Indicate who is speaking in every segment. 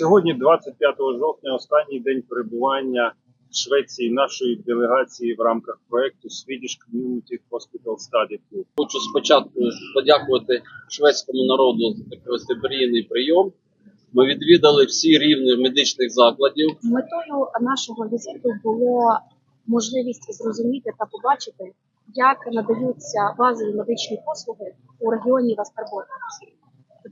Speaker 1: Сьогодні, 25 жовтня, останній день перебування в Швеції нашої делегації в рамках проекту Swedish Community Hospital Study Tour.
Speaker 2: Хочу спочатку подякувати шведському народу за такий гостеприємний прийом. Ми відвідали всі рівні медичних закладів.
Speaker 3: Метою нашого візиту було можливість зрозуміти та побачити, як надаються базові медичні послуги у регіоні Вестербота.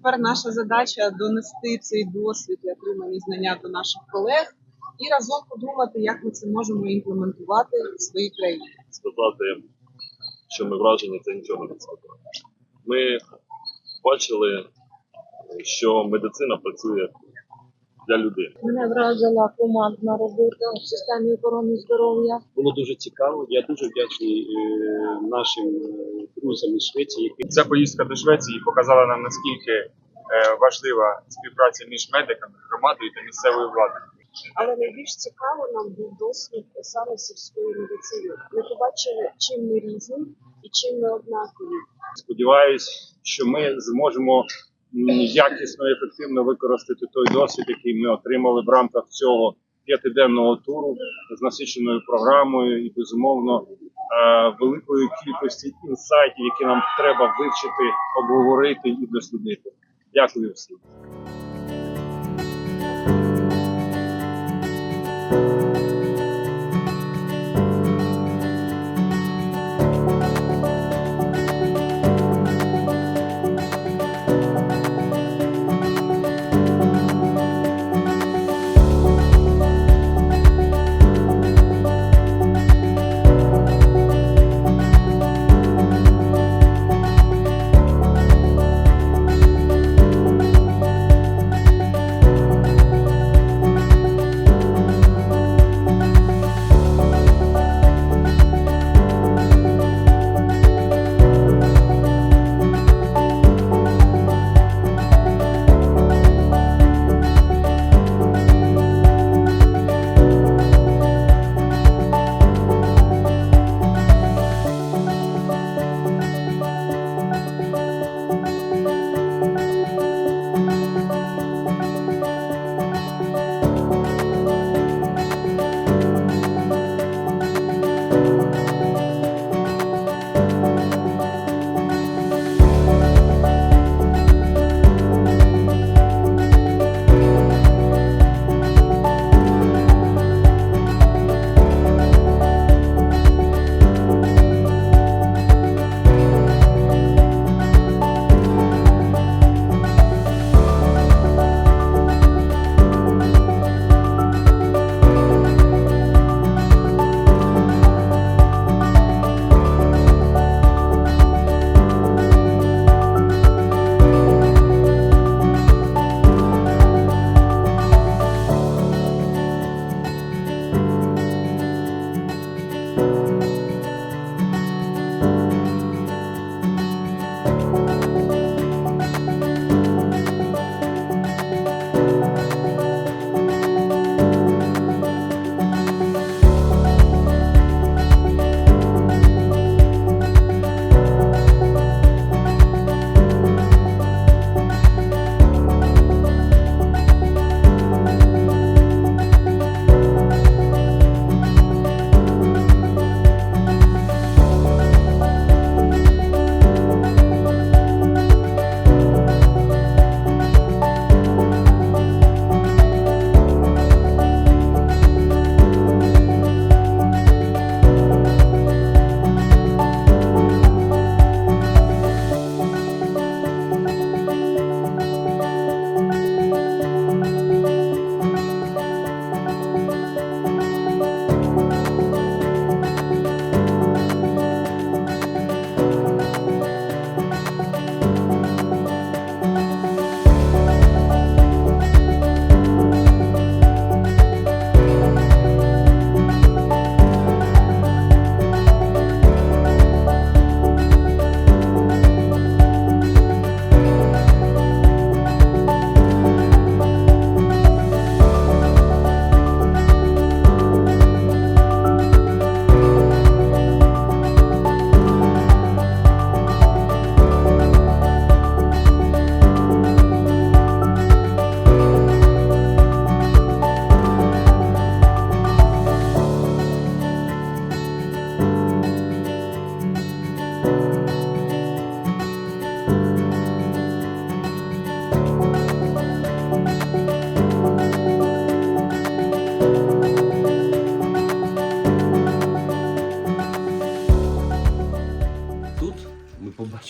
Speaker 4: Тепер наша задача донести цей досвід і отримані знання до наших колег і разом подумати, як ми це можемо імплементувати в своїй країні.
Speaker 5: сказати, що ми вражені, це нічого не сказати. Ми бачили, що медицина працює для людини.
Speaker 3: Мене вразила командна робота в системі охорони здоров'я.
Speaker 6: було дуже цікаво. Я дуже вдячний е, нашим е, друзям із Швеції, які
Speaker 1: Ця поїздка до Швеції показала нам наскільки е, важлива співпраця між медиками, громадою та місцевою владою.
Speaker 3: Але найбільш цікаво нам був досвід саме сільської медицини. Ми побачили, чим ми різні і чим ми однакові.
Speaker 1: Сподіваюсь, що ми зможемо якісно і ефективно використати той досвід, який ми отримали в рамках цього п'ятиденного туру з насиченою програмою і безумовно е, великою кількості інсайтів, які нам треба вивчити, обговорити і дослідити. Дякую всім.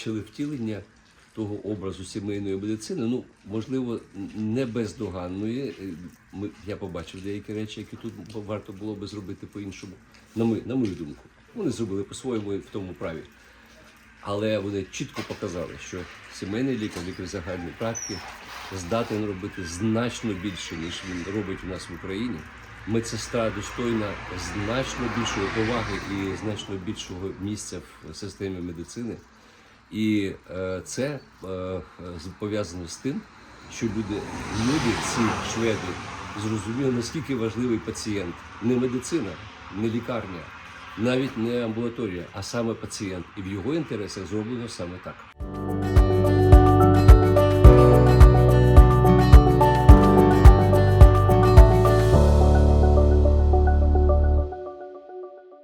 Speaker 7: Втілення того образу сімейної медицини, ну можливо, не бездоганної. Е, Ми, я побачив деякі речі, які тут варто було би зробити по-іншому. На, ми, на мою думку. Вони зробили по-своєму і в тому праві. Але вони чітко показали, що сімейний лікар, лікар загальної практики здатен робити значно більше, ніж він робить у нас в Україні. Медсестра достойна значно більшої поваги і значно більшого місця в системі медицини. І е, це е, пов'язано з тим, що люди, люди, ці шведи, зрозуміли, наскільки важливий пацієнт. Не медицина, не лікарня, навіть не амбулаторія, а саме пацієнт. І в його інтересах зроблено саме так.